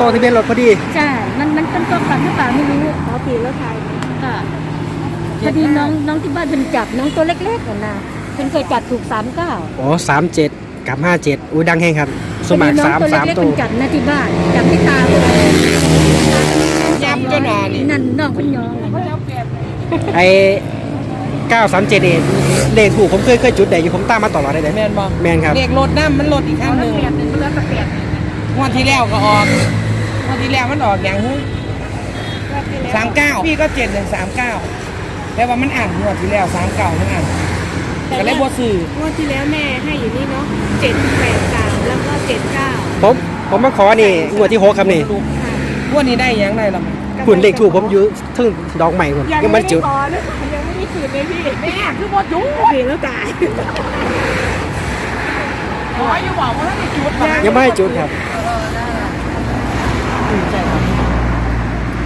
ตรงทะเบียนรถพอดี ใช่ มันมันเป็นตัวฝันหรือเปล่าไม่รู้ขอขี่แล้วถ่ายค่ะพอดีน้องน้องที่บ้านเป็นจับน้องตัวเล็กๆน่ะนะเป็นเคยจับถูกสามเก้าอ๋อสามเจ็ดกับห้าเจ็ดอุ้ยดังแห้งครับสวนมัครน้องสามตัวสามเล็กๆตัเป็วนจับนะที่บ้านจับที่ตาย้ำจนหนานี่นั่นน้องเป็นยองไอเก้าสามเจ็ดเองเลขถูกผมเคยเคยจุดแดงอยู่ผมตามมาตลอดเลยนะแมนบอกแมนครับเลขรถน้ำมันรถอีกข้างหนึ่งงวดที่แล้วก็ออกง วดที่แล้วมันออกอย่างฮึสามเก้าพี่ก็เจ็ดหนึ่งสามเก้าแต่ว่ามันอ่านงวดที่แล้วสามเก้ามันอ่านก็เลยบวสื่องวดที่แล้วแม่ให้อยู่นี่เนาะเจ็ดแปดสามแล้วก็เจ็ดเก้าผมผมมาขอนี่งวดที่หกครับนี่งวดนี้ได้ยังไงล่ะหุ่นเลขถูกผมอยู่ทึ่งดอกใหม่ผมยังมันจุดพอเลยค่ะยังไม่ได้คืนเลยพี่แม่คือบดยุ่งเห็นแล้วตายขออยู่บอกว่าถ้าจุดยังไม่ให้จุดครับ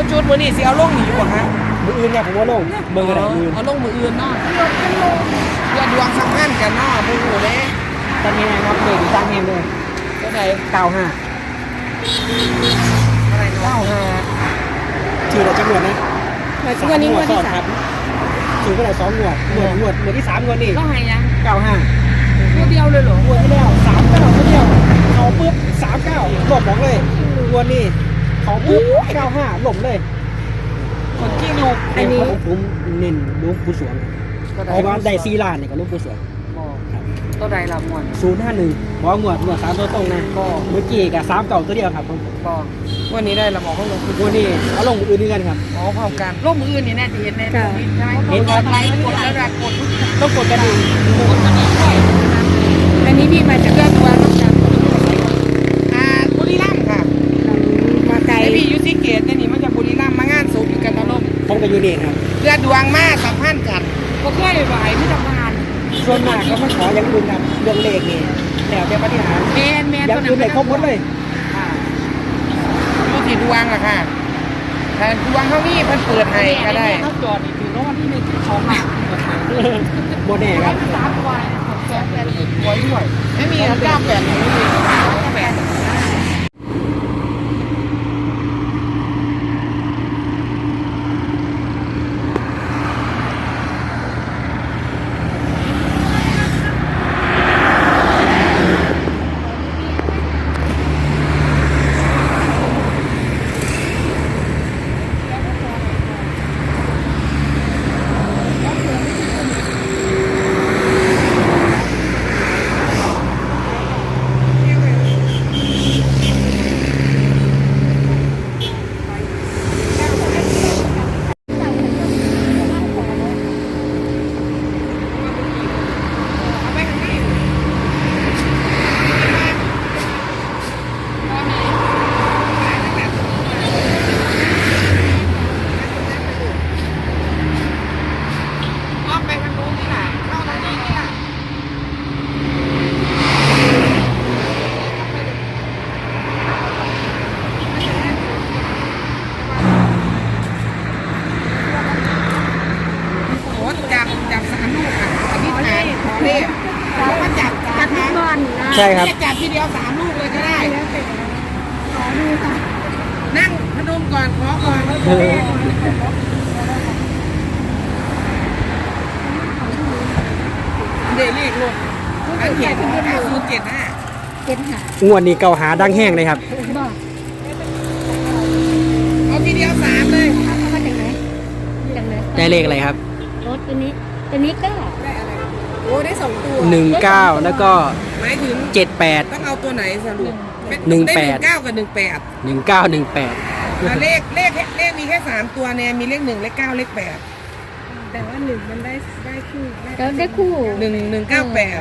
ก็จุดมือนี่สิเอาลงหนีอยู่บ่ฮะมืออื่นเนี่ยผมว่าลงเบอร์อะไรมืออื่นเอาลงมืออื่นเนาะอย่าดวงสัมพันธ์กันเนาะมือหูเลยตอนนี้นะครับเลขอยู่ตั้งเองเลยก็ไหนเก้าห้าอะไรเนาะชื่ออะไรจังหวัดนะแต่วันนี้งวดที่สามถือว่าอะไรสองงวดงวดงวดงวดที่สามงวดนี่ก็ให้ยังเก้าห้าตัวเดียวเลยเหรองวดที่แล้วสามเก้าคนเดียวเขาปุ๊บสามเก้าหลบบอกเลยงวดนี้ เขาปุ๊บเก้าห้าหลบเลย คนขี้ลูกอันนี้ผมเน้นหลูกผู้สวงก็เพราะว่าได้ซีล้านเนี่ยกับหลูกผู้สวงตัวใดละมวนศูนย์ห้าหนึ่งบอกว่างวดงวดสามตัวตรงนะก็เมื่อกี้กับสามเก่าตัวเดียวครับผมก็วันนี้ได้ละหมอเขาลงทุนงวดนี้เอาลงอื่นด้วยกันครับอ๋อพร้อมกันร่มมืออื่นนี่แน่จะเห็นแน่ใช่ไหมเห็นครับไลค์กดแล้วรักกดทุกต้องกดกระดิ่งกดกระดิ่งด้วยอันนี้พี่มาจากเลือดตัวน้ำจับอ่าบุรีรัมย์ค่ะ มาไกล ไอพี่อยูซิเกตเนี่ยนี่มันจะบุรีรัมย์มางานสูบอยู่กันตลบ ผมกับยูเนียนครับเลือดดวงมากสัมพันธ์กันก็เคยไหวไม่ทำงานส่วนมากก็มาขออย่างอื่นครับเรื่องเลขนี่แล้วแต่ปฏิหารแมนแมนอย่างอื่นเลยครบหมดเลยก็สีดวงอะค่ะแต่ดวงเท่านี้เพิ่นเปิดให้ก็ได้เขาจอดนี่ถือรางวัลที่หนึ่งสองหลักโมแน่ครับสามวันแสนแปดสิบไว้ด้วยไม่มีเก้าแปดไม่มีเก้าแปด อ้อมไปทางนู้นนี่แหละเข้าทางนี้นี่แหละ โอ้จับจับสามลูกอะอธิษฐานขอเลขแล้วก็จับจับ ทุก นะ บ้านนะ ใช่ครับเนี่ยจับทีเดียวสามลูกเลยก็ได้นั่งพนมก่อนขอก่อนเออ เดลี่ลูกอันเขียนเก้าศูนย์เจ็ดห้าเจ็ดหางวดนี้เก่าหาดังแห้งเลยครับ บอกเอาทีเดียวสามเลยเอามาจากไหนจากไหนได้เลขอะไรครับ รถตัวนี้ ตัวนี้ก็โอ้ได้สองตัวหนึ่งเก้าแล้วก็ หมายถึงเจ็ดแปด ต้องเอาตัวไหนสรุปเป็หนึ่งแปดไเก้ากับหนึ่งแปดหนึ่งเก้าหนึ่งแปดอะเลขเลขเลขมีแค่สามตัวเนี่ยมีเลขหนึ่งเลขเก้าเลขแปดแต่ว่าหนึ่งมันได้ได้คู่ได้แล้วได้คู่ หนึ่งหนึ่งเก้าแปด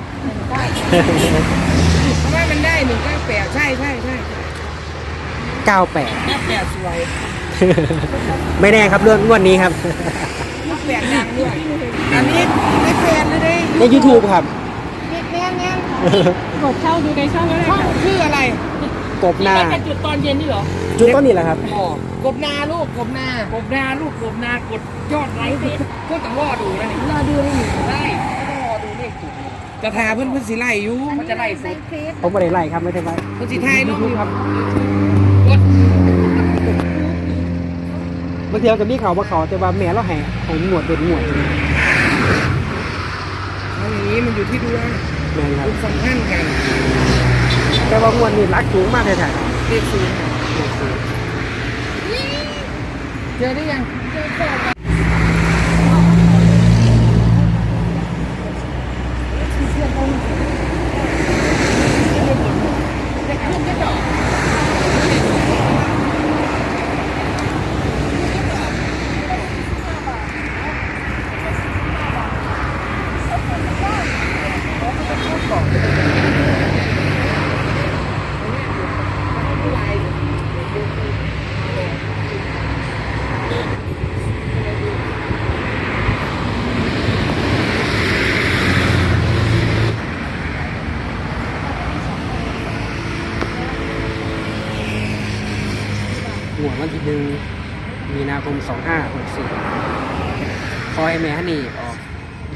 เพราะว่ามันได้หนึ่งเก้าแปดใช่ใช่ใช่เก้าแปดเก้าแปดสวยไม่แน่ครับเรื่องงวดนี้ครับเก้าแปดดังด้วยอันนี้ได้แฟนเลยได้ใน YouTube ครับแม่แม่แม่ กดเข้าดูในช่องก็ได้ช่องชื่ออะไรกบหน้าแต่จุดตอนเย็นนี่เหรอจุดต้นนี้แหละครับ อ๋อกบนาลูกกบนากบนาลูกกบนากดยอดไลค์ก็ต้องรอดูนะนี่รอดูได้หนิได้ก็ต้องรอดูเลขจุดจะทาเพื่อนเพื่อนสิไล่อยู่มันจะไล่สุดเฟซผมไม่ได้ไล่ครับไม่ได้ไล่เพื่อนสิไทยลูกครับกดบางทีเราก็มีเขาบ่เขาแต่ว่าแม่เราให้ให้หนวดเป็นหนวด เอาอย่างนี้มันอยู่ที่ดวงแม่นครับคุณสัมพันธ์กันแต่ว่างวดนี้รักสูงมากเลยแท้เรียกสูงเจอได้ยัง วันที่หนึ่งมีนาคมสองห้าหกสี่คอยแม่ฮันนี่ออก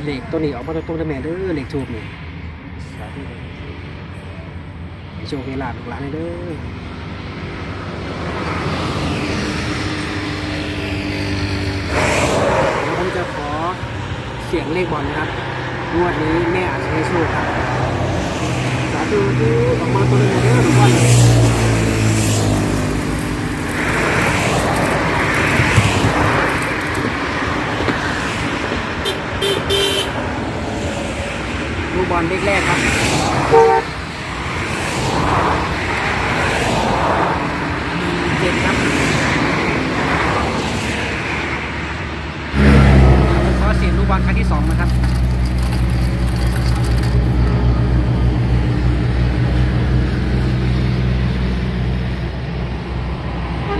เหล็กตัวนี้ออกมาตัวตัวแม่เด้อเหล็กทูบนี่โชคให้ลาบลูกหลานเด้อเดี๋ยวผมจะขอเสียงเลขบอลนะครับงวดนี้แม่อาจจะให้โชคครับสาธุออกมาตัวนึงเด้อทุกคนลู อลเลขแรกครับ มีเจ็ดครับขอเสียงลูกบอลครั้งที่สองนะครับ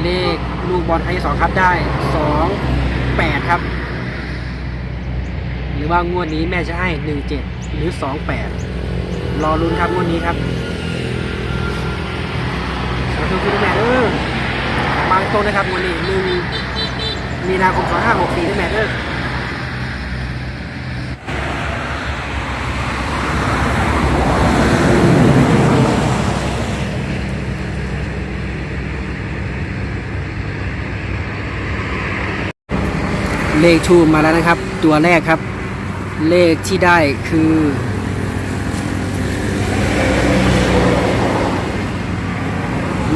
เลขลูกบอลครั้งที่สองครับได้สองแปดครับ หรือว่างวดนี้แม่จะให้หนึ่งเจ็ด หรือสองแปดรอลุ้นครับงวดนี้ครับขอบคุณคุณแม่เด้อบางตรงนะครับงวดนี้หนึ่งมีนาคมสองห้าหกสี่ด้วยแม่เด้อเลขทูมาแล้วนะครับ ตัวแรกครับ เลขที่ได้คือ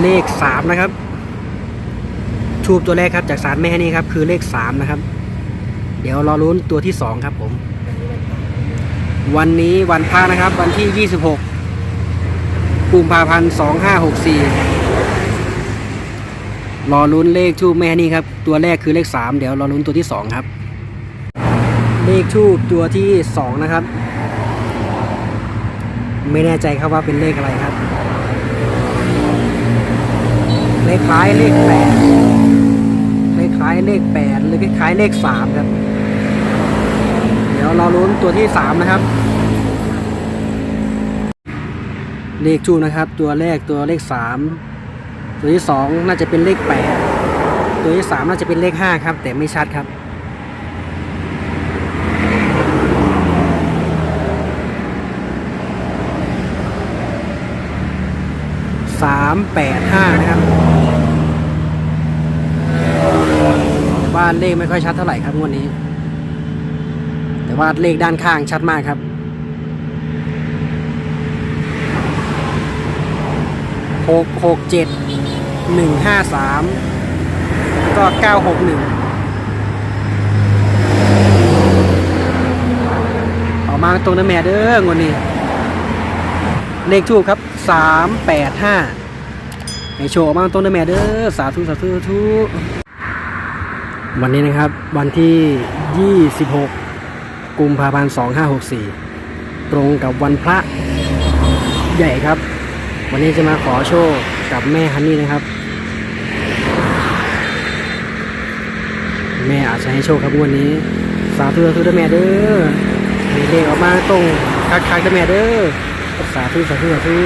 เลขสามนะครับ ทูบตัวแรกครับจากสารแม่นี่ครับ คือเลขสามนะครับ เดี๋ยวรอลุ้นตัวที่สองครับผม วันนี้วันพระนะครับ วันที่26กุมภาพันธ์2564รอลุ้นเลขทูบแม่นี่ครับ ตัวแรกคือเลขสามเดี๋ยวรอลุ้นตัวที่สองครับ เลขทูบตัวที่สองนะครับ ไม่แน่ใจครับว่าเป็นเลขอะไรครับ เลขคล้ายเลขแปดเลขคล้ายเลขแปดหรือคล้ายเลขสามครับ เดี๋ยวเรอลุ้นตัวที่สามนะครับ เลขทูบนะครับ ตัวแรกตัวเลขสามตัวที่สองน่าจะเป็นเลขแปดตัวที่สามน่าจะเป็นเลขห้าครับ แต่ไม่ชัดครับ สามแปดห้านะครับ แต่ว่าเลขไม่ค่อยชัดเท่าไหร่ครับงวดนี้ แต่ว่าเลขด้านข้างชัดมากครับหกหกเจ็ดหนึ่งห้าสามแล้วก็เก้าหกหนึ่งออกมาตรงนั้นแม่เด้องวดนี้ เลขทูบครับสามแปดห้า ให้โชว์ออกมาตรงนั้นแม่เด้อสาธุสาธุสาธุวันนี้นะครับวันที่ 26 กุมภาพันธ์ 2564 ตรงกับวันพระใหญ่ครับ วันนี้จะมาขอโชคกับแม่ฮันนี่นะครับ แม่อาจจะให้โชคครับวันนี้ สาธุสาธุด้วยแม่เด้อมีเลขออกมาตรงคักๆด้วยแม่เด้อสาธุสาธุสาธุ